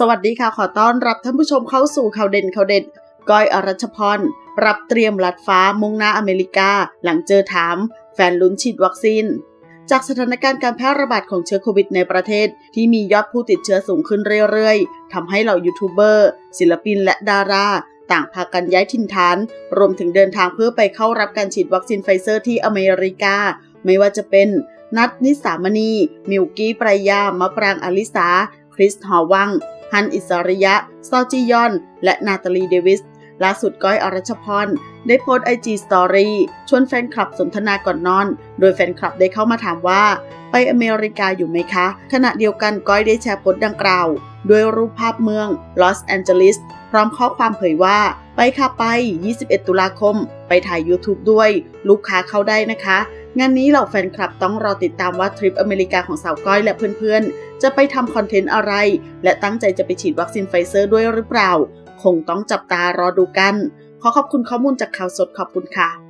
สวัสดีค่ะ ขอต้อนรับท่านผู้ชมเข้าสู่ข่าวเด่นข่าวเด็ด ก้อยอรัชพรรับเตรียมลัดฟ้ามุ่งหน้าอเมริกา หลังเจอถาม แฟนลุ้นฉีดวัคซีน จากสถานการณ์การแพร่ระบาดของเชื้อโควิดในประเทศ ที่มียอดผู้ติดเชื้อสูงขึ้นเรื่อยๆทำให้เหล่ายูทูบเบอร์ ศิลปินและดาราต่างพากันย้ายถิ่นฐาน รวมถึงเดินทางเพื่อไปเข้ารับการฉีดวัคซีนไฟเซอร์ที่อเมริกา ไม่ว่าจะเป็น นัทนิสามณี มิวกี้ปรายามะปรางอลิสา คริสหอวัง ฮันอิสริยะ ซอจิยอน และนาตาลีเดวิส ล่าสุดก้อยอรัชพร ได้โพสต์ไอจีสตอรี่ชวนแฟนคลับสนทนาก่อนนอน โดยแฟนคลับได้เข้ามาถามว่า ไปอเมริกาอยู่ไหมคะ ขณะเดียวกันก้อยได้แชร์โพสต์ดังกล่าว ด้วยรูปภาพเมืองลอสแอนเจลิสพร้อมข้อความเผยว่า ไปค่ะไป 21 ตุลาคม ไปถ่าย YouTube ด้วย ลูกค้าเข้าได้นะคะ งานนี้เหล่าแฟนคลับต้องรอติดตามว่าทริปอเมริกาของสาวก้อยและเพื่อนๆ จะไปทำคอนเทนต์อะไร และตั้งใจจะไปฉีดวัคซีนไฟเซอร์ด้วยหรือเปล่า คงต้องจับตารอดูกัน ขอขอบคุณข้อมูลจากข่าวสดขอบคุณค่ะ